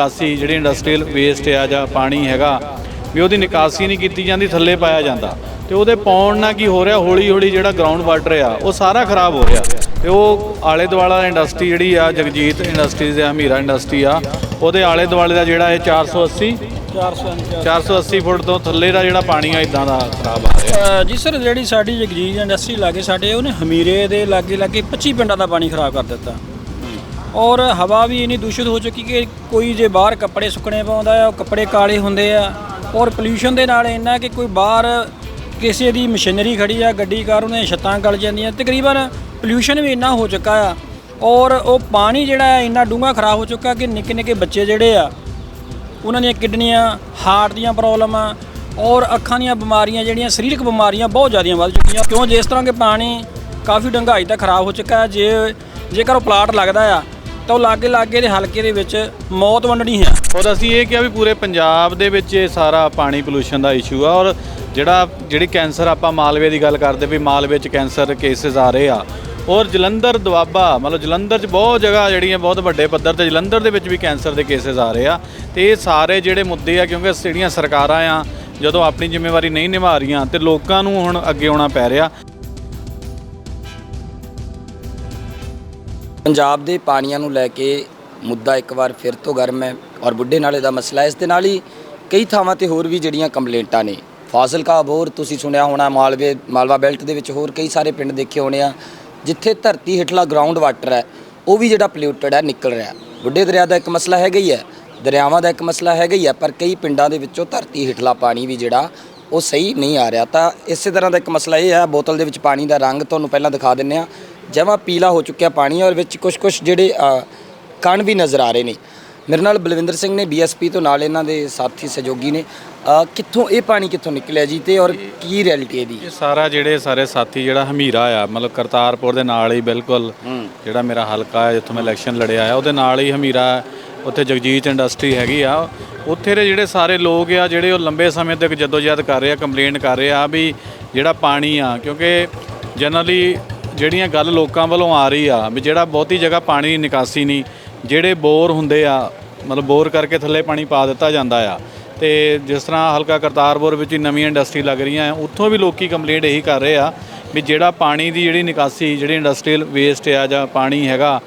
ਨਿਕਾਸੀ ਜਿਹੜੀ industrial waste ਆ ਜਾਂ ਪਾਣੀ ਹੈਗਾ ਵੀ ਉਹਦੀ ਨਿਕਾਸੀ ਨਹੀਂ ਕੀਤੀ ਜਾਂਦੀ ਥੱਲੇ ਪਾਇਆ ਜਾਂਦਾ। ਤੇ ਉਹਦੇ ਪਾਉਣ ਨਾਲ ਕੀ ਹੋ ਰਿਹਾ ਹੌਲੀ ਹੌਲੀ ਜਿਹੜਾ ਗਰਾਊਂਡ ਵਾਟਰ ਆ ਉਹ ਸਾਰਾ ਖਰਾਬ ਹੋ ਰਿਹਾ। ਤੇ ਉਹ ਆਲੇ ਦੁਆਲਾ ਇੰਡਸਟਰੀ ਜਿਹੜੀ ਆ ਜਗਜੀਤ ਇੰਡਸਟਰੀਜ਼ ਆ ਹਮੀਰਾ ਇੰਡਸਟਰੀ ਆ ਉਹਦੇ ਆਲੇ ਦੁਆਲੇ ਦਾ ਜਿਹੜਾ ਇਹ 480 480 ਫੁੱਟ ਤੋਂ ਥੱਲੇ ਦਾ ਜਿਹੜਾ ਪਾਣੀ ਆ ਇਦਾਂ ਦਾ ਖਰਾਬ ਆ ਰਿਹਾ। ਜੀ ਸਰ ਜਿਹੜੀ ਸਾਡੀ ਜਗਜੀਤ ਇੰਡਸਟਰੀ ਲਾਗੇ ਸਾਡੇ ਉਹਨੇ ਹਮੀਰੇ ਦੇ ਲਾਗੇ ਲਾਗੇ 25 ਪਿੰਡਾਂ ਦਾ ਪਾਣੀ ਖਰਾਬ ਕਰ ਦਿੱਤਾ। ਔਰ ਹਵਾ ਵੀ ਇੰਨੀ ਦੂਸ਼ਿਤ ਹੋ ਚੁੱਕੀ ਕਿ ਕੋਈ ਜੇ ਬਾਹਰ ਕੱਪੜੇ ਸੁੱਕਣੇ ਪਾਉਂਦਾ ਆ ਉਹ ਕੱਪੜੇ ਕਾਲੇ ਹੁੰਦੇ ਆ। ਔਰ ਪੋਲਿਊਸ਼ਨ ਦੇ ਨਾਲ ਇੰਨਾ ਕਿ ਕੋਈ ਬਾਹਰ ਕਿਸੇ ਦੀ ਮਸ਼ੀਨਰੀ ਖੜੀ ਆ, ਗੱਡੀ ਕਾਰ ਉਹਨੇ ਛੱਤਾਂ ਗਲ ਜਾਂਦੀਆਂ। ਤਕਰੀਬਨ ਪੋਲਿਊਸ਼ਨ ਵੀ ਇੰਨਾ ਹੋ ਚੁੱਕਾ ਆ। ਔਰ ਉਹ ਪਾਣੀ ਜਿਹੜਾ ਹੈ, ਇੰਨਾ ਡੂੰਘਾ ਖਰਾਬ ਹੋ ਚੁੱਕਾ ਕਿ ਨਿੱਕੇ ਨਿੱਕੇ ਬੱਚੇ ਜਿਹੜੇ ਆ, ਉਹਨਾਂ ਦੀਆਂ ਕਿਡਨੀਆਂ, ਹਾਰਟ ਦੀਆਂ ਪ੍ਰੋਬਲਮਾਂ ਔਰ ਅੱਖਾਂ ਦੀਆਂ ਬਿਮਾਰੀਆਂ ਜਿਹੜੀਆਂ, ਸਰੀਰਕ ਬਿਮਾਰੀਆਂ ਬਹੁਤ ਜ਼ਿਆਦਾ ਵੱਧ ਚੁੱਕੀਆਂ। ਕਿਉਂ? ਜਿਸ ਤਰ੍ਹਾਂ ਕਿ ਪਾਣੀ ਕਾਫੀ ਡੰਗਾਈ ਤੱਕ ਖਰਾਬ ਹੋ ਚੁੱਕਾ ਹੈ। ਜੇ ਜੇਕਰ ਉਹ ਪਲਾਟ ਲੱਗਦਾ ਆ ਤਾਂ ਉਹ ਲਾਗੇ ਲਾਗੇ ਦੇ ਹਲਕੇ ਦੇ ਵਿੱਚ ਮੌਤ ਵੰਡਣੀ ਹੈ। ਔਰ ਅਸੀਂ ਇਹ ਕਿਹਾ ਵੀ ਪੂਰੇ ਪੰਜਾਬ ਦੇ ਵਿੱਚ ਇਹ ਸਾਰਾ ਪਾਣੀ ਪੋਲੂਸ਼ਨ ਦਾ ਇਸ਼ੂ ਆ ਔਰ ਜਿਹੜਾ, ਜਿਹੜੀ ਕੈਂਸਰ ਆਪਾਂ ਮਾਲਵੇ ਦੀ ਗੱਲ ਕਰਦੇ ਵੀ ਮਾਲਵੇ 'ਚ ਕੈਂਸਰ ਕੇਸਿਸ ਆ ਰਹੇ ਆ। ਔਰ ਜਲੰਧਰ ਦੁਆਬਾ, ਮਤਲਬ ਜਲੰਧਰ 'ਚ ਬਹੁਤ ਜਗ੍ਹਾ ਜਿਹੜੀਆਂ ਬਹੁਤ ਵੱਡੇ ਪੱਧਰ ਤੇ ਜਲੰਧਰ ਦੇ ਵਿੱਚ ਵੀ ਕੈਂਸਰ ਦੇ ਕੇਸਿਸ ਆ ਰਹੇ ਆ। ਤੇ ਇਹ ਸਾਰੇ ਜਿਹੜੇ ਮੁੱਦੇ ਆ ਕਿਉਂਕਿ ਜਿਹੜੀਆਂ ਸਰਕਾਰਾਂ ਆ, ਜਦੋਂ ਆਪਣੀ ਜ਼ਿੰਮੇਵਾਰੀ ਨਹੀਂ ਨਿਭਾ ਰਹੀਆਂ ਤੇ ਲੋਕਾਂ ਨੂੰ ਹੁਣ ਅੱਗੇ ਆਉਣਾ ਪੈ ਰਿਹਾ। ਪੰਜਾਬ ਦੇ ਪਾਣੀਆਂ ਨੂੰ ਲੈ ਕੇ ਮੁੱਦਾ ਇੱਕ ਵਾਰ ਫਿਰ ਤੋਂ ਗਰਮ ਹੈ ਔਰ ਬੁੱਢੇ ਨਾਲੇ ਦਾ ਮਸਲਾ ਇਸ ਦੇ ਨਾਲ ਹੀ ਕਈ ਥਾਵਾਂ ਤੇ ਹੋਰ ਵੀ ਜਿਹੜੀਆਂ ਕੰਪਲੇਂਟਾਂ ਨੇ। ਫਾਜ਼ਿਲਕਾ ਅਬੋਰ ਤੁਸੀਂ ਸੁਣਿਆ ਹੋਣਾ, ਮਾਲਵੇ ਮਾਲਵਾ ਬੈਲਟ ਦੇ ਵਿੱਚ ਹੋਰ ਕਈ ਸਾਰੇ ਪਿੰਡ ਦੇਖੇ ਹੋਣੇ ਆ, ਜਿੱਥੇ ਧਰਤੀ ਹੇਠਲਾ ਗਰਾਊਂਡ ਵਾਟਰ ਹੈ, ਉਹ ਵੀ ਜਿਹੜਾ ਪੋਲਿਊਟਡ ਹੈ, ਨਿਕਲ ਰਿਹਾ ਬੁੱਢੇ ਦਰਿਆ ਦਾ ਇੱਕ ਮਸਲਾ ਹੈਗਾ ਹੀ ਹੈ, ਦਰਿਆਵਾਂ ਦਾ ਇੱਕ ਮਸਲਾ ਹੈਗਾ ਹੀ ਹੈ, ਪਰ ਕਈ ਪਿੰਡਾਂ ਦੇ ਵਿੱਚੋਂ ਧਰਤੀ ਹੇਠਲਾ ਪਾਣੀ ਵੀ ਜਿਹੜਾ, ਉਹ ਸਹੀ ਨਹੀਂ ਆ ਰਿਹਾ। ਤਾਂ ਇਸੇ ਤਰ੍ਹਾਂ ਦਾ ਇੱਕ ਮਸਲਾ ਇਹ ਹੈ, ਬੋਤਲ ਦੇ ਵਿੱਚ ਪਾਣੀ ਦਾ ਰੰਗ ਤੁਹਾਨੂੰ ਪਹਿਲਾਂ ਦਿਖਾ ਦਿੰਨੇ ਆ ਜਮਾ ਪੀਲਾ ਹੋ ਚੁੱਕਿਆ ਪਾਣੀ ਔਰ ਵਿੱਚ ਕੁਝ ਕੁਝ ਜਿਹੜੇ ਕਣ ਵੀ ਨਜ਼ਰ ਆ ਰਹੇ ਨੇ। ਮੇਰੇ ਨਾਲ ਬਲਵਿੰਦਰ ਸਿੰਘ ਨੇ ਡੀਐਸਪੀ ਤੋਂ ਨਾਲ ਇਹਨਾਂ ਦੇ ਸਾਥੀ ਸਹਿਯੋਗੀ ਨੇ। ਕਿੱਥੋਂ ਇਹ ਪਾਣੀ ਕਿੱਥੋਂ ਨਿਕਲਿਆ ਜੀ ਤੇ ਔਰ ਕੀ ਰਿਐਲਿਟੀ ਇਹਦੀ? ਇਹ ਸਾਰਾ ਜਿਹੜੇ ਸਾਰੇ ਸਾਥੀ ਜਿਹੜਾ ਹਮੀਰਾ ਆ ਮਤਲਬ ਕਰਤਾਰਪੁਰ ਦੇ ਨਾਲ ਹੀ ਬਿਲਕੁਲ ਜਿਹੜਾ ਮੇਰਾ ਹਲਕਾ ਹੈ ਜਿੱਥੋਂ ਮੈਂ ਇਲੈਕਸ਼ਨ ਲੜਿਆ ਆ ਉਹਦੇ ਨਾਲ ਹੀ ਹਮੀਰਾ। ਉੱਥੇ ਜਗਜੀਤ ਇੰਡਸਟਰੀ ਹੈਗੀ ਆ। ਉੱਥੇ ਦੇ ਜਿਹੜੇ ਸਾਰੇ ਲੋਕ ਆ ਜਿਹੜੇ ਉਹ ਲੰਬੇ ਸਮੇਂ ਤੱਕ ਜਦੋਜਹਿਦ ਕਰ ਰਹੇ ਆ ਕੰਪਲੇਂਟ ਕਰ ਰਹੇ ਆ ਵੀ ਜਿਹੜਾ ਪਾਣੀ ਆ ਕਿਉਂਕਿ ਜਨਰਲੀ ਜਿਹੜੀਆਂ ਗੱਲ ਲੋਕਾਂ ਵੱਲੋਂ ਆ ਰਹੀ ਆ, ਵੀ ਜਿਹੜਾ ਬਹੁਤੀ ਜਗ੍ਹਾ ਪਾਣੀ ਦੀ ਨਿਕਾਸੀ ਨਹੀਂ, ਜਿਹੜੇ ਬੋਰ ਹੁੰਦੇ ਆ, ਮਤਲਬ ਬੋਰ ਕਰਕੇ ਥੱਲੇ ਪਾਣੀ ਪਾ ਦਿੱਤਾ ਜਾਂਦਾ ਆ, ਤੇ ਜਿਸ ਤਰ੍ਹਾਂ ਹਲਕਾ ਕਰਤਾਰਪੁਰ ਵਿੱਚ ਹੀ ਨਵੀਆਂ ਇੰਡਸਟਰੀ ਲੱਗ ਰਹੀਆਂ ਆ, ਉੱਥੋਂ ਵੀ ਲੋਕੀ ਕੰਪਲੇਂਟ ਇਹੀ ਕਰ ਰਹੇ ਆ, ਵੀ ਜਿਹੜਾ ਪਾਣੀ ਦੀ ਜਿਹੜੀ ਨਿਕਾਸੀ, ਜਿਹੜੀ ਇੰਡਸਟਰੀਅਲ ਵੇਸਟ ਆ ਜਾਂ ਪਾਣੀ ਹੈਗਾ,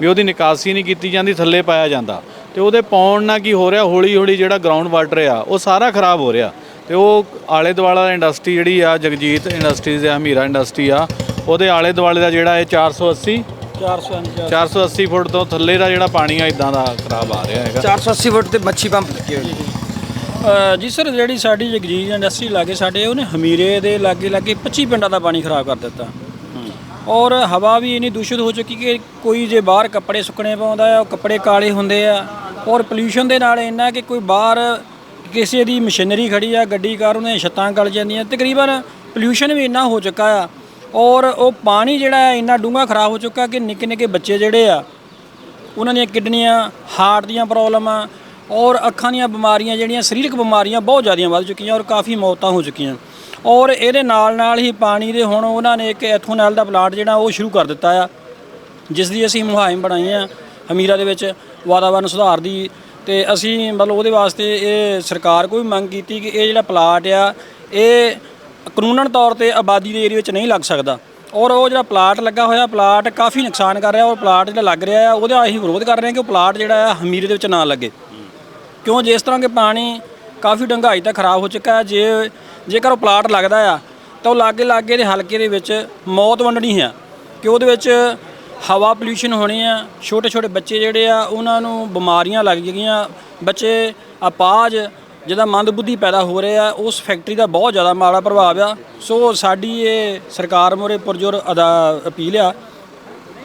ਵੀ ਉਹਦੀ ਨਿਕਾਸੀ ਨਹੀਂ ਕੀਤੀ ਜਾਂਦੀ, ਥੱਲੇ ਪਾਇਆ ਜਾਂਦਾ, ਤੇ ਉਹਦੇ ਪਾਉਣ ਨਾਲ ਕੀ ਹੋ ਰਿਹਾ ਹੌਲੀ ਹੌਲੀ ਜਿਹੜਾ ਗਰਾਊਂਡ ਵਾਟਰ ਆ, ਉਹ ਸਾਰਾ ਖਰਾਬ ਹੋ ਰਿਹਾ, ਤੇ ਉਹ ਆਲੇ ਦੁਆਲਾ ਇੰਡਸਟਰੀ ਜਿਹੜੀ ਆ, ਜਗਜੀਤ ਇੰਡਸਟਰੀਜ਼ ਆ, ਹਮੀਰਾ ਇੰਡਸਟਰੀ ਆ ਉਹਦੇ ਆਲੇ ਦੁਆਲੇ ਦਾ ਜਿਹੜਾ ਇਹ 480 450 480 ਫੁੱਟ ਤੋਂ ਥੱਲੇ ਦਾ ਜਿਹੜਾ ਪਾਣੀ ਆ ਇਦਾਂ ਦਾ ਖਰਾਬ ਆ ਰਿਹਾ ਹੈਗਾ। 480 ਫੁੱਟ ਤੇ ਮੱਛੀ ਪੰਪ ਲੱਗੇ ਹੋਏ। ਜੀ ਸਰ ਜਿਹੜੀ ਸਾਡੀ ਜਗਜੀਤ ਇੰਡਸਟਰੀ ਲਾਗੇ ਸਾਡੇ ਉਹਨੇ ਹਮੀਰੇ ਦੇ ਲਾਗੇ ਲਾਗੇ 25 ਪਿੰਡਾਂ ਦਾ ਪਾਣੀ ਖਰਾਬ ਕਰ ਦਿੱਤਾ। ਔਰ ਹਵਾ ਵੀ ਇੰਨੀ ਦੂਸ਼ਿਤ ਹੋ ਚੁੱਕੀ ਕਿ ਕੋਈ ਜੇ ਬਾਹਰ ਕੱਪੜੇ ਸੁੱਕਣੇ ਪਾਉਂਦਾ ਆ ਉਹ ਕੱਪੜੇ ਕਾਲੇ ਹੁੰਦੇ ਆ। ਔਰ ਪੋਲਿਊਸ਼ਨ ਦੇ ਨਾਲ ਇੰਨਾ ਕਿ ਕੋਈ ਬਾਹਰ ਕਿਸੇ ਦੀ ਮਸ਼ੀਨਰੀ ਖੜੀ ਆ ਗੱਡੀ ਕਾਰ ਉਹਨੇ ਛੱਤਾਂ ਗਲ ਜਾਂਦੀਆਂ। ਤਕਰੀਬਨ ਪੋਲਿਊਸ਼ਨ ਵੀ ਇੰਨਾ ਹੋ ਚੁੱਕਾ ਆ ਔਰ ਉਹ ਪਾਣੀ ਜਿਹੜਾ ਹੈ, ਇੰਨਾ ਡੂੰਘਾ ਖਰਾਬ ਹੋ ਚੁੱਕਾ ਕਿ ਨਿੱਕੇ ਨਿੱਕੇ ਬੱਚੇ ਜਿਹੜੇ ਆ, ਉਹਨਾਂ ਦੀਆਂ ਕਿਡਨੀਆਂ, ਹਾਰਟ ਦੀਆਂ ਪ੍ਰੋਬਲਮਾਂ ਔਰ ਅੱਖਾਂ ਦੀਆਂ ਬਿਮਾਰੀਆਂ ਜਿਹੜੀਆਂ, ਸਰੀਰਕ ਬਿਮਾਰੀਆਂ ਬਹੁਤ ਜ਼ਿਆਦਾ ਵੱਧ ਚੁੱਕੀਆਂ ਔਰ ਕਾਫੀ ਮੌਤਾਂ ਹੋ ਚੁੱਕੀਆਂ। ਔਰ ਇਹਦੇ ਨਾਲ ਨਾਲ ਹੀ ਪਾਣੀ ਦੇ ਹੁਣ ਉਹਨਾਂ ਨੇ ਇੱਕ ਐਥੋਨੈਲ ਦਾ ਪਲਾਂਟ ਜਿਹੜਾ, ਉਹ ਸ਼ੁਰੂ ਕਰ ਦਿੱਤਾ ਆ, ਜਿਸ ਦੀ ਅਸੀਂ ਮੁਹਿੰਮ ਬਣਾਈ ਆ ਹਮੀਰਾ ਦੇ ਵਿੱਚ ਵਾਤਾਵਰਣ ਸੁਧਾਰ ਦੀ। ਤੇ ਅਸੀਂ ਮਤਲਬ ਉਹਦੇ ਵਾਸਤੇ ਇਹ ਸਰਕਾਰ ਕੋਈ ਮੰਗ ਕੀਤੀ ਕਿ ਇਹ ਜਿਹੜਾ ਪਲਾਟ ਆ, ਇਹ ਕਾਨੂੰਨਨ ਤੌਰ ਤੇ ਆਬਾਦੀ ਦੇ ਏਰੀਆ ਵਿੱਚ ਨਹੀਂ ਲੱਗ ਸਕਦਾ। ਔਰ ਉਹ ਜਿਹੜਾ ਪਲਾਟ ਲੱਗਾ ਹੋਇਆ, ਪਲਾਟ ਕਾਫੀ ਨੁਕਸਾਨ ਕਰ ਰਿਹਾ ਔਰ ਪਲਾਟ ਜਿਹੜਾ ਲੱਗ ਰਿਹਾ ਆ, ਉਹਦਾ ਅਸੀਂ ਵਿਰੋਧ ਕਰ ਰਹੇ ਹਾਂ ਕਿ ਉਹ ਪਲਾਟ ਜਿਹੜਾ ਆ ਹਮੀਰੇ ਦੇ ਵਿੱਚ ਨਾ ਲੱਗੇ। ਕਿਉਂ? ਜਿਸ ਤਰ੍ਹਾਂ ਕਿ ਪਾਣੀ ਕਾਫੀ ਡੰਗਾਈ ਤੱਕ ਖਰਾਬ ਹੋ ਚੁੱਕਾ ਹੈ, ਜੇ, ਜੇਕਰ ਉਹ ਪਲਾਟ ਲੱਗਦਾ ਆ, ਤਾਂ ਉਹ ਲਾਗੇ ਲਾਗੇ ਦੇ ਹਲਕੇ ਦੇ ਵਿੱਚ ਮੌਤ ਵੰਡਣੀ ਹੈ। ਕਿ ਉਹਦੇ ਵਿੱਚ ਹਵਾ ਪੋਲਿਊਸ਼ਨ ਹੋਣੀ ਆ ਛੋਟੇ ਛੋਟੇ ਬੱਚੇ ਜਿਹੜੇ ਆ, ਉਹਨਾਂ ਨੂੰ ਬਿਮਾਰੀਆਂ ਲੱਗ ਗਈਆਂ, ਬੱਚੇ ਅਪਾਜ ਜਿਹਦਾ ਮੰਦਬੁੱਧੀ ਪੈਦਾ ਹੋ ਰਿਹਾ ਉਸ ਫੈਕਟਰੀ ਦਾ ਬਹੁਤ ਜ਼ਿਆਦਾ ਮਾੜਾ ਪ੍ਰਭਾਵ ਆ। ਸੋ ਸਾਡੀ ਇਹ ਸਰਕਾਰ ਮੋਰੇ ਪੁਰਜੋਰ ਅਦਾ ਅਪੀਲ ਆ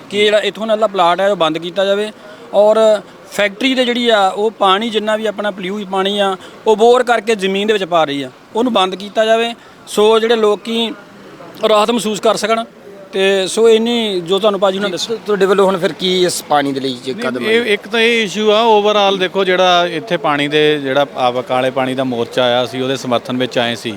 ਕਿ ਜਿਹੜਾ ਇਥੋਂ ਵਾਲਾ ਪਲਾਟ ਹੈ, ਉਹ ਬੰਦ ਕੀਤਾ ਜਾਵੇ। ਔਰ ਫੈਕਟਰੀ ਦੇ ਜਿਹੜੀ ਆ, ਉਹ ਪਾਣੀ ਜਿੰਨਾ ਵੀ ਆਪਣਾ ਪਲਿਊ ਪਾਣੀ ਆ, ਉਹ ਬੋਰ ਕਰਕੇ ਜ਼ਮੀਨ ਦੇ ਵਿੱਚ ਪਾ ਰਹੀ ਆ। ਉਹਨੂੰ ਬੰਦ ਕੀਤਾ ਜਾਵੇ, ਸੋ ਜਿਹੜੇ ਲੋਕੀ ਰਾਹਤ ਮਹਿਸੂਸ ਕਰ ਸਕਣ। ਤੇ ਸੋ ਇੰਨੀ ਜੋ ਤੁਹਾਨੂੰ ਭਾਜੀ ਨੇ ਦੱਸਿਆ। ਤੁਹਾਡੇ ਵੱਲੋਂ ਹੁਣ ਫਿਰ ਕੀ ਇਸ ਪਾਣੀ ਦੇ ਲਈ ਜੇ ਕਦਮ ਇਹ ਇੱਕ ਤਾਂ ਇਹ ਇਸ਼ੂ ਆ ਓਵਰਆਲ ਦੇਖੋ ਜਿਹੜਾ ਇੱਥੇ ਪਾਣੀ ਦੇ ਜਿਹੜਾ ਆ ਕਾਲੇ ਪਾਣੀ ਦਾ ਮੋਰਚਾ ਆਇਆ ਸੀ ਉਹਦੇ ਸਮਰਥਨ ਵਿੱਚ ਆਏ ਸੀ।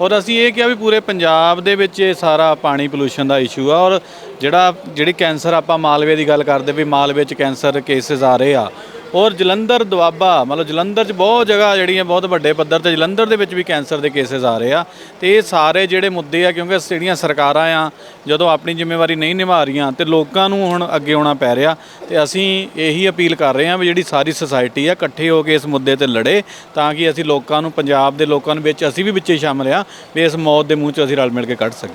ਔਰ ਅਸੀਂ ਇਹ ਕਿਹਾ ਵੀ ਪੂਰੇ ਪੰਜਾਬ ਦੇ ਵਿੱਚ ਇਹ ਸਾਰਾ ਪਾਣੀ ਪੋਲੂਸ਼ਨ ਦਾ ਇਸ਼ੂ ਆ ਔਰ ਜਿਹੜਾ ਜਿਹੜੀ ਕੈਂਸਰ ਆਪਾਂ ਮਾਲਵੇ ਦੀ ਗੱਲ ਕਰਦੇ ਵੀ ਮਾਲਵੇ 'ਚ ਕੈਂਸਰ ਕੇਸਿਸ ਆ ਰਹੇ ਆ ਔਰ ਜਲੰਧਰ ਦੁਆਬਾ, ਮਤਲਬ ਜਲੰਧਰ 'ਚ ਬਹੁਤ ਜਗ੍ਹਾ ਜਿਹੜੀਆਂ ਬਹੁਤ ਵੱਡੇ ਪੱਧਰ ਤੇ, ਜਲੰਧਰ ਦੇ ਵਿੱਚ ਵੀ ਕੈਂਸਰ ਦੇ ਕੇਸਿਸ ਆ ਰਹੇ ਆ। ਤੇ ਇਹ ਸਾਰੇ ਜਿਹੜੇ ਮੁੱਦੇ ਆ, ਕਿਉਂਕਿ ਜਿਹੜੀਆਂ ਸਰਕਾਰਾਂ ਆ, ਜਦੋਂ ਆਪਣੀ ਜ਼ਿੰਮੇਵਾਰੀ ਨਹੀਂ ਨਿਭਾ ਰਹੀਆਂ, ਤੇ ਲੋਕਾਂ ਨੂੰ ਹੁਣ ਅੱਗੇ ਆਉਣਾ ਪੈ ਰਿਹਾ। ਤੇ ਅਸੀਂ ਇਹੀ ਅਪੀਲ ਕਰ ਰਹੇ ਹਾਂ ਵੀ ਜਿਹੜੀ ਸਾਰੀ ਸੁਸਾਇਟੀ ਆ, ਇਕੱਠੇ ਹੋ ਕੇ ਇਸ ਮੁੱਦੇ ਤੇ ਲੜੇ, ਤਾਂ ਕਿ ਅਸੀਂ ਲੋਕਾਂ ਨੂੰ, ਪੰਜਾਬ ਦੇ ਲੋਕਾਂ ਨੂੰ ਵਿੱਚ ਅਸੀਂ ਵੀ ਵਿੱਚੇ ਸ਼ਾਮਲ ਆ, ਵੀ ਇਸ ਮੌਤ ਦੇ ਮੂੰਹ 'ਚ ਅਸੀਂ ਰਲ ਮਿਲ ਕੇ ਕੱਢ ਸਕੀਏ।